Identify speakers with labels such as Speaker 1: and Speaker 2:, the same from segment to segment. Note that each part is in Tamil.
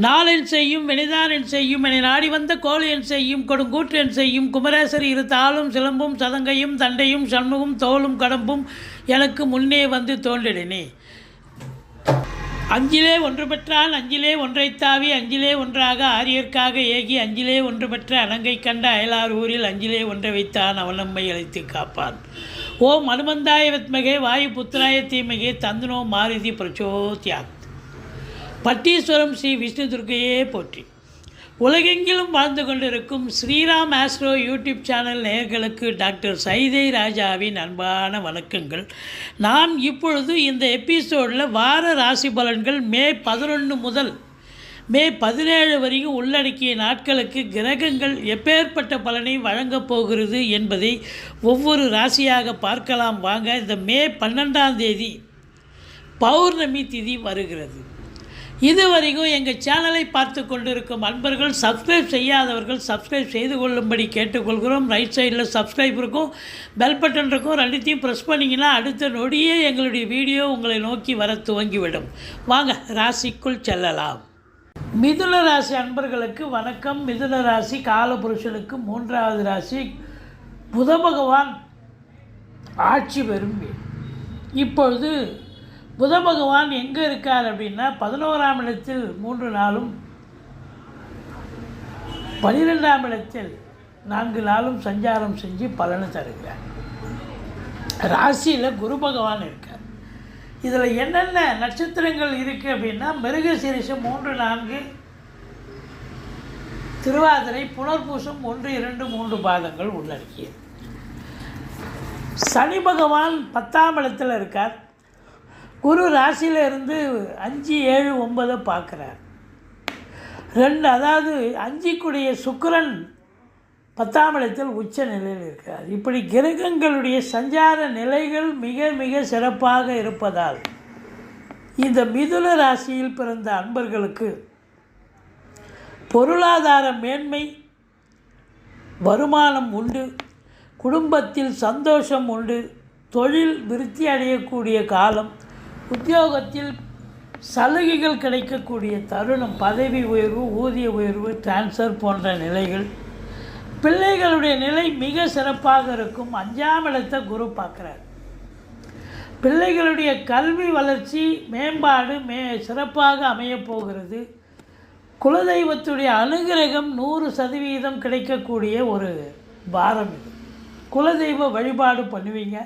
Speaker 1: நாளென் செய்யும் வினைதானென் செய்யும் என நாடி வந்த கோழியன் செய்யும் கொடுங்கூற்றன் செய்யும் குமரேசர் இரு தாளும் சிலம்பும் சதங்கையும் தண்டையும் சண்முகம் தோளும் கடம்பும் எனக்கு முன்னே வந்து தோன்றினே அஞ்சிலே ஒன்று பெற்றான் அஞ்சிலே ஒன்றைத் தாவி அஞ்சிலே ஒன்றாக ஆரியர்க்காக ஏகி அஞ்சிலே ஒன்று பெற்ற அலங்கை கண்ட அயலார் ஊரில் அஞ்சிலே ஒன்றை வைத்தான் அவன் நம்மை அழைத்து காப்பான். ஓம் அனுமந்தாய வித்மகே வாயு புத்திராய தீமகே தந்தனோ மாருதி பிரச்சோத்யாக் பட்டீஸ்வரம் ஸ்ரீ விஷ்ணு துர்க்கையே போற்றி. உலகெங்கிலும் வாழ்ந்து கொண்டிருக்கும் ஸ்ரீராம் ஆஸ்ட்ரோ யூடியூப் சேனல் நேயர்களுக்கு டாக்டர் சைதை ராஜாவின் அன்பான வணக்கங்கள். நாம் இப்பொழுது இந்த எபிசோடில் வார ராசி பலன்கள் மே பதினொன்று முதல் மே பதினேழு வரைக்கும் உள்ளடக்கிய நாட்களுக்கு கிரகங்கள் எப்பேற்பட்ட பலனை வழங்கப் போகிறது என்பதை ஒவ்வொரு ராசியாக பார்க்கலாம். வாங்க இந்த மே பன்னெண்டாம் தேதி பௌர்ணமி திதி வருகிறது. இதுவரைக்கும் எங்கள் சேனலை பார்த்து கொண்டிருக்கும் அன்பர்கள் சப்ஸ்கிரைப் செய்யாதவர்கள் சப்ஸ்கிரைப் செய்து கொள்ளும்படி கேட்டுக்கொள்கிறோம். ரைட் சைடில் சப்ஸ்கிரைப் இருக்கும் பெல் பட்டன் இருக்கும். ரெண்டுத்தையும் ப்ரெஸ் பண்ணிங்கன்னா அடுத்த நொடியே எங்களுடைய வீடியோ உங்களை நோக்கி வர துவங்கிவிடும். வாங்க ராசிக்குள் செல்லலாம். மிதுன ராசி அன்பர்களுக்கு வணக்கம். மிதுன ராசி காலபுருஷனுக்கு மூன்றாவது ராசி. புத பகவான் ஆட்சி பெறும் இப்பொழுது புத பகவான் எங்கே இருக்கார் அப்படின்னா பதினோராம் இடத்தில் மூன்று நாளும் பனிரெண்டாம் இடத்தில் நான்கு நாளும் சஞ்சாரம் செஞ்சு பலனை தருகிறார். ராசியில் குரு பகவான் இருக்கார். இதில் என்னென்ன நட்சத்திரங்கள் இருக்குது அப்படின்னா மிருகசீரிஷம் மூன்று நான்கு திருவாதிரை புனர்பூசம் ஒன்று இரண்டு மூன்று பாதங்கள் உள்ளடக்கியது. சனி பகவான் பத்தாம் இடத்தில் இருக்கார். குரு ராசியில் இருந்து அஞ்சு ஏழு ஒன்பதை பார்க்குறார். ரெண்டு அதாவது அஞ்சுக்குடைய சுக்கரன் பத்தாம் இடத்தில் உச்ச நிலையில் இருக்கிறார். இப்படி கிரகங்களுடைய சஞ்சார நிலைகள் மிக மிக சிறப்பாக இருப்பதால் இந்த மிதுன ராசியில் பிறந்த அன்பர்களுக்கு பொருளாதார மேன்மை வருமானம் உண்டு குடும்பத்தில் சந்தோஷம் உண்டு தொழில் விருத்தி அடையக்கூடிய காலம் உத்தியோகத்தில் சலுகைகள் கிடைக்கக்கூடிய தருணம் பதவி உயர்வு ஊதிய உயர்வு டிரான்ஸ்ஃபர் போன்ற நிலைகள். பிள்ளைகளுடைய நிலை மிக சிறப்பாக இருக்கும். அஞ்சாம் இடத்தை குரு பார்க்குறார். பிள்ளைகளுடைய கல்வி வளர்ச்சி மேம்பாடு மே சிறப்பாக அமையப் போகிறது. குலதெய்வத்துடைய அனுகிரகம் நூறு சதவீதம் கிடைக்கக்கூடிய ஒரு வாரம் இது. குலதெய்வ வழிபாடு பண்ணுவீங்க.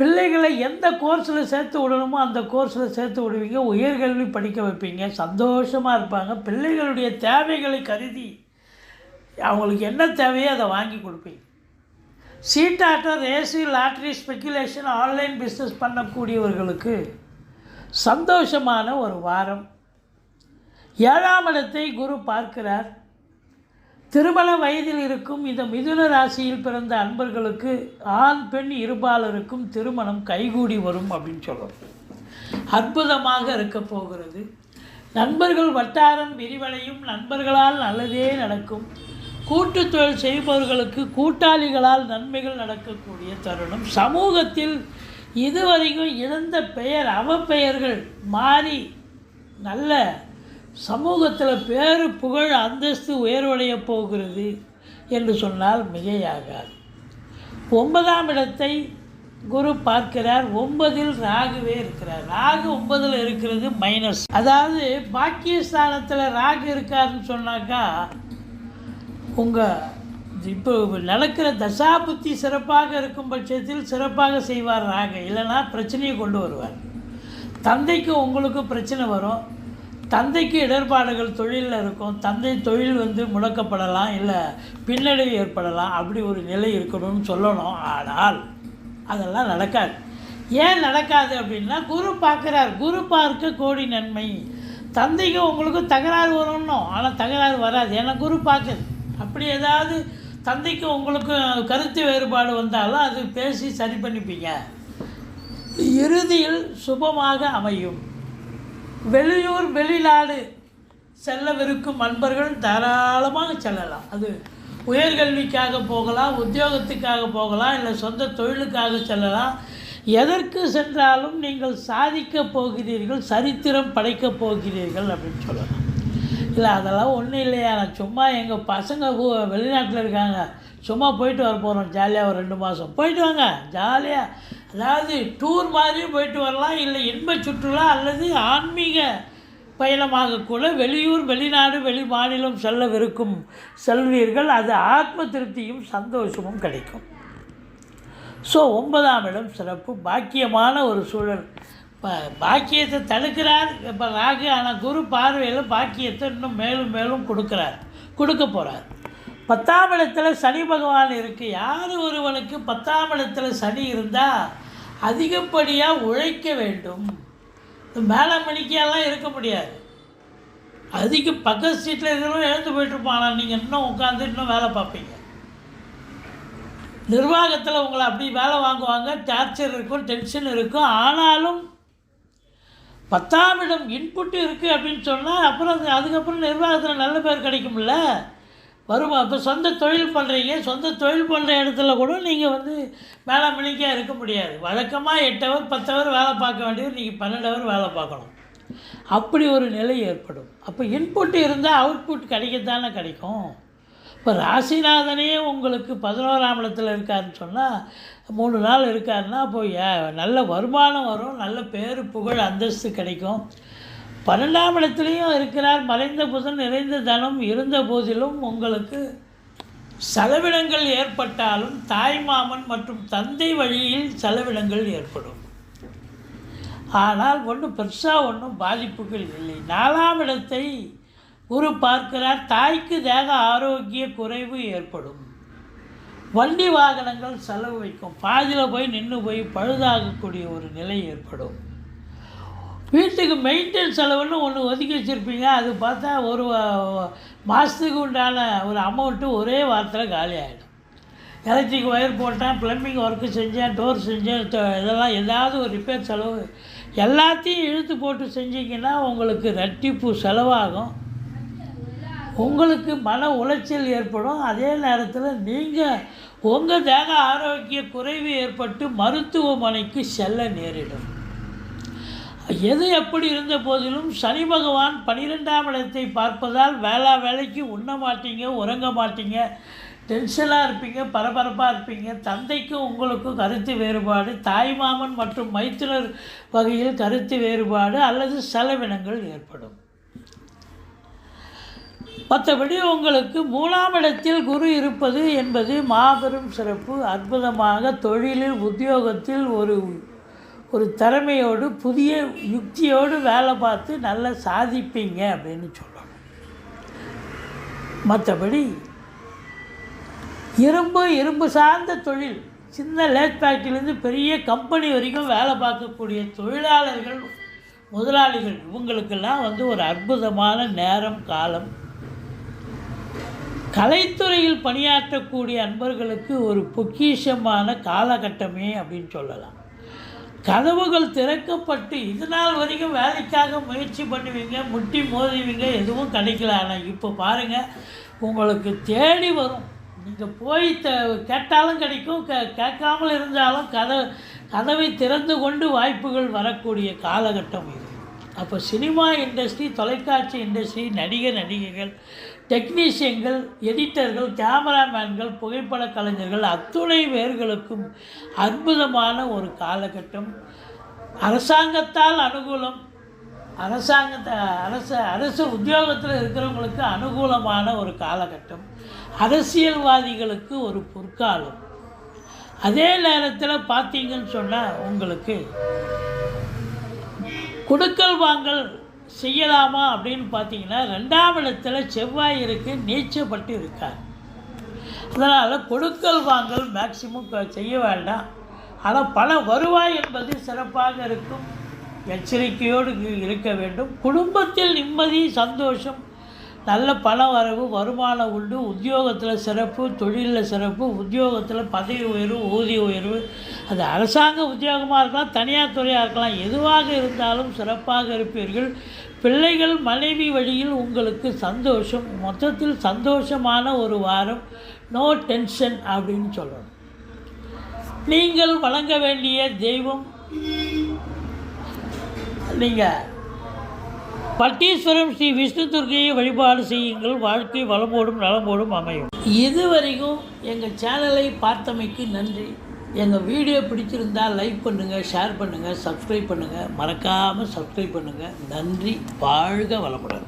Speaker 1: பிள்ளைகளை எந்த கோர்ஸில் சேர்த்து விடணுமோ அந்த கோர்ஸில் சேர்த்து விடுவீங்க. உயர்கல்வி படிக்க வைப்பீங்க. சந்தோஷமாக இருப்பாங்க. பிள்ளைகளுடைய தேவைகளை கருதி அவங்களுக்கு என்ன தேவையோ அதை வாங்கி கொடுப்பீங்க. சீட்டாட்டம் race lottery speculation online business பண்ணக்கூடியவர்களுக்கு சந்தோஷமான ஒரு வாரம். ஏழாம் இடத்தை குரு பார்க்கிறார். திருமண வயதில் இருக்கும் இந்த மிதுன ராசியில் பிறந்த அன்பர்களுக்கு ஆண் பெண் இருபாலருக்கும் திருமணம் கைகூடி வரும் அப்படின்னு சொல்கிறோம் அற்புதமாக இருக்க போகிறது. நண்பர்கள் வட்டாரம் விரிவடையும். நண்பர்களால் நல்லதே நடக்கும். கூட்டு தொழில் செய்பவர்களுக்கு கூட்டாளிகளால் நன்மைகள் நடக்கக்கூடிய தருணம். சமூகத்தில் இதுவரைக்கும் இழந்த பெயர் அவப்பெயர்கள் மாறி நல்ல சமூகத்தில் பேரு புகழ் அந்தஸ்து உயர்வடைய போகிறது என்று சொன்னால் மிகையாகாது. ஒன்பதாம் இடத்தை குரு பார்க்கிறார். ஒன்பதில் ராகுவே இருக்கிறார். ராகு ஒன்பதில் இருக்கிறது மைனஸ் அதாவது பாக்கியஸ்தானத்தில் ராகு இருக்காருன்னு சொன்னாக்கா உங்கள் இப்போ நடக்கிற தசாபுத்தி சிறப்பாக இருக்கும் பட்சத்தில் சிறப்பாக செய்வார் ராகு. இல்லைன்னா பிரச்சனையை கொண்டு வருவார். தந்தைக்கு உங்களுக்கு பிரச்சனை வரும். தந்தைக்கு இடர்பாடுகள் தொழிலில் இருக்கும் தந்தை தொழில் வந்து முடக்கப்படலாம் இல்லை பின்னடைவு ஏற்படலாம் அப்படி ஒரு நிலை இருக்கணும்னு சொல்லணும். ஆனால் அதெல்லாம் நடக்காது. ஏன் நடக்காது அப்படின்னா குரு பார்க்குறார். குரு பார்க்க கோடி நன்மை. தந்தைக்கு உங்களுக்கு தகராறு வரணும். ஆனால் தகராறு வராது. ஏன்னா குரு பார்க்குது அப்படி ஏதாவது தந்தைக்கு உங்களுக்கு கருத்து வேறுபாடு வந்தாலும் அது பேசி சரி பண்ணிப்பீங்க. இறுதியில் சுபமாக அமையும். வெளியூர் வெளிநாடு செல்லவிருக்கும் அன்பர்கள் தாராளமாக செல்லலாம். அது உயர்கல்விக்காக போகலாம் உத்தியோகத்துக்காக போகலாம் இல்லை சொந்த தொழிலுக்காக செல்லலாம். எதற்கு சென்றாலும் நீங்கள் சாதிக்கப் போகிறீர்கள் சரித்திரம் படைக்கப் போகிறீர்கள் அப்படின்னு சொல்லலாம். இல்லை அதெல்லாம் ஒன்றும் இல்லையா? நான் சும்மா எங்கள் பசங்க வெளிநாட்டில் இருக்காங்க. சும்மா போயிட்டு வர போகிறோம் ஜாலியாக ஒரு ரெண்டு மாதம் போயிட்டு வாங்க ஜாலியாக அதாவது டூர் மாதிரியும் போயிட்டு வரலாம் இல்லை இன்ப சுற்றுலா அல்லது ஆன்மீக பயணமாக கூட வெளியூர் வெளிநாடு வெளி மாநிலம் செல்லவிருக்கும் செல்வீர்கள். அது ஆத்ம திருப்தியும் சந்தோஷமும் கிடைக்கும். ஸோ ஒன்பதாம் இடம் சிறப்பு. பாக்கியமான ஒரு சூழல். இப்போ பாக்கியத்தை தடுக்கிறார் இப்போ ராகு ஆனால் குரு பார்வையில் பாக்கியத்தை இன்னும் மேலும் மேலும் கொடுக்குறார் கொடுக்க போகிறார் பத்தாம் இடத்துல சனி பகவான் இருக்குது யார் ஒருவனுக்கு பத்தாம் இடத்துல சனி இருந்தால் அதிகப்படியாக உழைக்க வேண்டும். இந்த மேலே மணிக்கெல்லாம் இருக்க முடியாது. அதிக பக்கத்து சீட்டில் இருக்கிறவங்க எழுந்து போயிட்டுருப்பான்? நீங்கள் இன்னும் உட்காந்து இன்னும் வேலை பார்ப்பீங்க. நிர்வாகத்தில் உங்களை அப்படி வேலை வாங்குவாங்க. டார்ச்சர் இருக்கும் டென்ஷன் இருக்கும். ஆனாலும் பத்தாம் இடம் இன்புட் இருக்குது அப்படின்னு சொன்னால் அப்புறம் அது- அதுக்கப்புறம் நிர்வாகத்தில் நல்ல பேர் கிடைக்கும்ல. வருமா? இப்போ சொந்த தொழில் பண்ணுறீங்க சொந்த தொழில் பண்ணுற இடத்துல கூட நீங்கள் வந்து வேலை இருக்க முடியாது. வழக்கமாக எட்டு ஹவர் பத்து ஹவர் வேலை பார்க்க வேண்டியது நீங்கள் பன்னெண்டு ஹவர் வேலை பார்க்கணும். அப்படி ஒரு நிலை ஏற்படும். அப்போ இன்புட் இருந்தால் அவுட்புட் கிடைக்கத்தானே கிடைக்கும். இப்போ ராசிநாதனே உங்களுக்கு பதினோராம் இடத்துல இருக்காருன்னு சொன்னால் மூணு நாள் இருக்காருன்னா அப்போ நல்ல வருமானம் வரும் நல்ல பேர் புகழ் அந்தஸ்து கிடைக்கும். பன்னெண்டாம் இடத்துலையும் இருக்கிறார். மறைந்த புதன் நிறைந்த தனம் இருந்த போதிலும் உங்களுக்கு செலவினங்கள் ஏற்பட்டாலும் தாய்மாமன் மற்றும் தந்தை வழியில் செலவினங்கள் ஏற்படும். ஆனால் ஒன்றும் பெருசாக ஒன்றும் பாதிப்புகள் இல்லை. நாலாம் இடத்தை குரு பார்க்கிறார். தாய்க்கு தேக ஆரோக்கிய குறைவு ஏற்படும். வண்டி வாகனங்கள் செலவு வைக்கும். பாதியில் போய் நின்று போய் பழுதாகக்கூடிய ஒரு நிலை ஏற்படும். வீட்டுக்கு மெயின்டெனன்ஸ் செலவுன்னு ஒன்று ஒதுக்கி வச்சுருப்பீங்க. அது பார்த்தா ஒரு மாதத்துக்கு உண்டான ஒரு அமௌண்ட்டு ஒரே வாரத்தில் காலி ஆகிடும் எலக்ட்ரிக் ஒயர் போட்டேன் ப்ளம்பிங் ஒர்க்கு செஞ்சேன் டோர் செஞ்சேன் இதெல்லாம் ஏதாவது ஒரு ரிப்பேர் செலவு. எல்லாத்தையும் இழுத்து போட்டு செஞ்சீங்கன்னா உங்களுக்கு ரெட்டிப்பு செலவாகும். உங்களுக்கு மன உளைச்சல் ஏற்படும். அதே நேரத்தில் நீங்கள் உங்கள் தேக ஆரோக்கிய குறைவு ஏற்பட்டு மருத்துவமனைக்கு செல்ல நேரிடும். எது எப்படி இருந்த போதிலும் சனி பகவான் பனிரெண்டாம் இடத்தை பார்ப்பதால் வேளா வேலைக்கு உண்ண மாட்டீங்க உறங்க மாட்டீங்க. டென்ஷனாக இருப்பீங்க பரபரப்பாக இருப்பீங்க. தந்தைக்கும் உங்களுக்கும் கருத்து வேறுபாடு தாய்மாமன் மற்றும் மைத்துனர் வகையில் கருத்து வேறுபாடு அல்லது செலவினங்கள் ஏற்படும். மற்றபடி உங்களுக்கு மூணாம் இடத்தில் குரு இருப்பது என்பது மாபெரும் சிறப்பு. அற்புதமாக தொழிலில் உத்தியோகத்தில் ஒரு ஒரு திறமையோடு புதிய யுக்தியோடு வேலை பார்த்து நல்லா சாதிப்பீங்க அப்படின்னு சொல்லணும். மற்றபடி இரும்பு இரும்பு சார்ந்த தொழில் சின்ன லேட் ஃபேக்ட்ரிலேருந்து பெரிய கம்பெனி வரைக்கும் வேலை பார்க்கக்கூடிய தொழிலாளர்கள் முதலாளிகள் இவங்களுக்கெல்லாம் வந்து ஒரு அற்புதமான நேரம் காலம். கலைத்துறையில் பணியாற்றக்கூடிய அன்பர்களுக்கு ஒரு பொக்கிஷமான காலகட்டமே அப்படின்னு சொல்லலாம். கதவுகள் திறக்கப்பட்டு இது நாள் வரைக்கும் வேலைக்காக முயற்சி பண்ணுவீங்க முட்டி மோதுவீங்க எதுவும் கிடைக்கல. ஆனால் இப்போ பாருங்கள் உங்களுக்கு தேடி வரும். நீங்கள் போய் த கேட்டாலும் கிடைக்கும் கே கேட்காமல் இருந்தாலும் கதை கதவை திறந்து கொண்டு வாய்ப்புகள் வரக்கூடிய காலகட்டம் இது. அப்போ சினிமா இண்டஸ்ட்ரி தொலைக்காட்சி இண்டஸ்ட்ரி நடிகர் நடிகைகள் டெக்னீஷியன்கள் எடிட்டர்கள் கேமராமேன்கள் புகைப்பட கலைஞர்கள் அத்துணை பேர்களுக்கும் அற்புதமான ஒரு காலகட்டம். அரசாங்கத்தால் அனுகூலம் அரசாங்கத்தை அரசு அரசு உத்தியோகத்தில் இருக்கிறவங்களுக்கு அனுகூலமான ஒரு காலகட்டம். அரசியல்வாதிகளுக்கு ஒரு பொற்காலம். அதே நேரத்தில் பார்த்தீங்கன்னு சொன்னால் உங்களுக்கு கொடுக்கல் வாங்கல் செய்யலாமா அப்படின்னு பார்த்தீங்கன்னா ரெண்டாம் இடத்துல செவ்வாய் இருக்கு நீச்சப்பட்டு இருக்கார். அதனால் கொடுக்கல் வாங்கல் மேக்சிமம் செய்ய வேண்டாம். ஆனால் பண வருவாய் என்பது சிறப்பாக இருக்கும். எச்சரிக்கையோடு இருக்க வேண்டும். குடும்பத்தில் நிம்மதி சந்தோஷம் நல்ல பண வரவு வருமானம் உண்டு உத்தியோகத்தில் சிறப்பு தொழிலில் சிறப்பு உத்தியோகத்தில் பதவி உயர்வு ஊதிய உயர்வு. அது அரசாங்க உத்தியோகமாக இருக்கலாம் தனியார் துறையாக இருக்கலாம் எதுவாக இருந்தாலும் சிறப்பாக இருப்பீர்கள். பிள்ளைகள் மனைவி வழியில் உங்களுக்கு சந்தோஷம் மொத்தத்தில் சந்தோஷமான ஒரு வாரம். நோ டென்ஷன் அப்படின்னு சொல்லணும் நீங்கள் வழங்க வேண்டிய தெய்வம் நீங்கள் பட்டீஸ்வரம் ஸ்ரீ விஷ்ணு துர்க்கையை வழிபாடு செய்யுங்கள். வாழ்க்கை வளமோடும் நலமோடும் அமையும். இதுவரைக்கும் எங்கள் சேனலை பார்த்தமைக்கு நன்றி. எங்கள் வீடியோ பிடிச்சிருந்தால் லைக் பண்ணுங்கள் ஷேர் பண்ணுங்கள் சப்ஸ்கிரைப் பண்ணுங்கள் மறக்காமல் சப்ஸ்கிரைப் பண்ணுங்கள் நன்றி. வாழ்க வளமுடன்.